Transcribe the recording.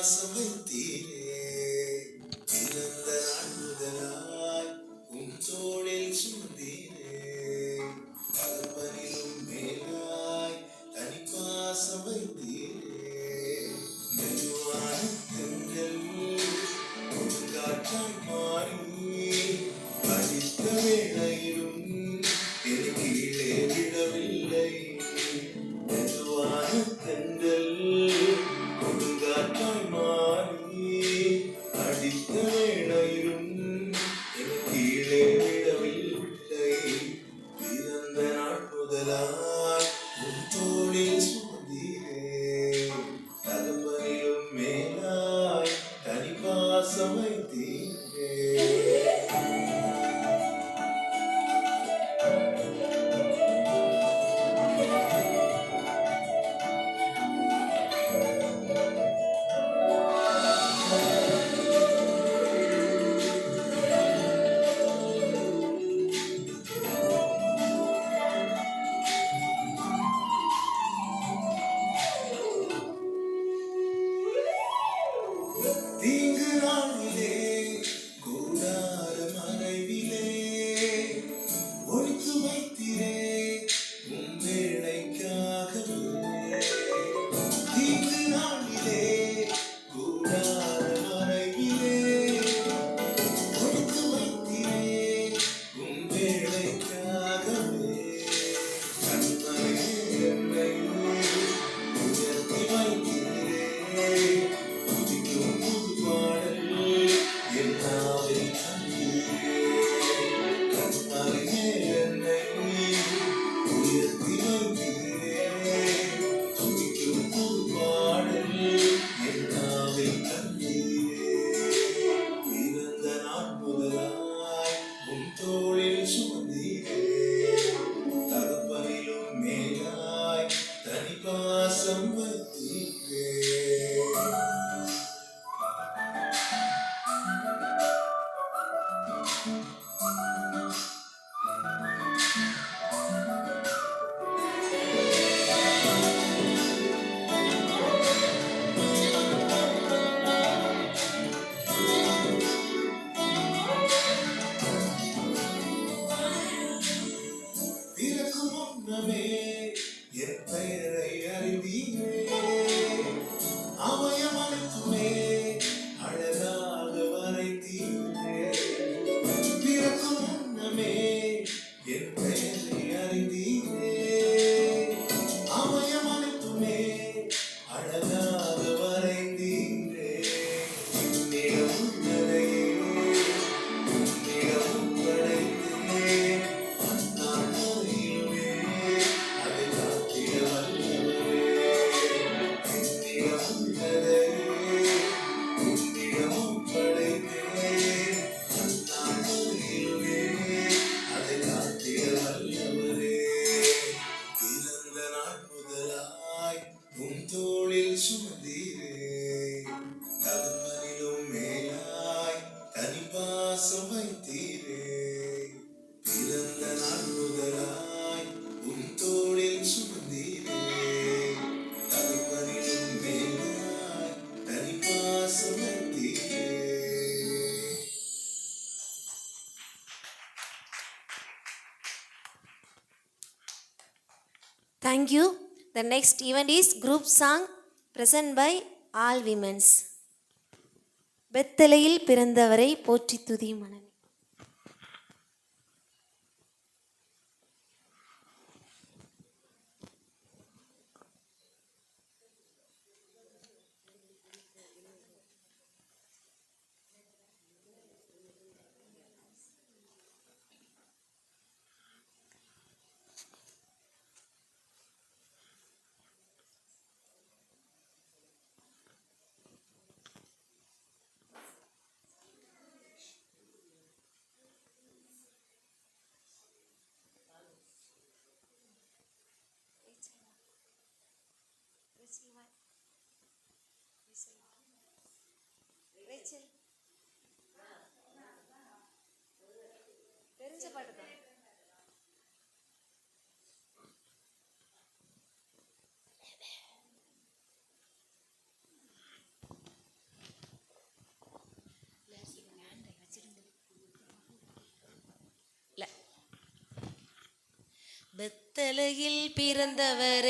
passam em ti. காற்றாய் மாறி அடித்த இடையிலும் கீழே விடவில்லை പൂന്തോളിൽ സുമതീരേ തകപ്പനിലും മേലായി തനിപ്പാസം വൈത്തീരേ. പിറന്ന നാൾ മുതലായി പൂന്തോളിൽ സുമതീരേ തകപ്പനിലും മേലായി തനിപ്പാസം വൈത്തീരേ. Thank you The next event is group song present by all women's. பெத்தலையில் பிறந்தவரை போற்றி துதி மனமே தெரிஞ்ச பாட்டு தான். பெத்தலையில் பிறந்தவரை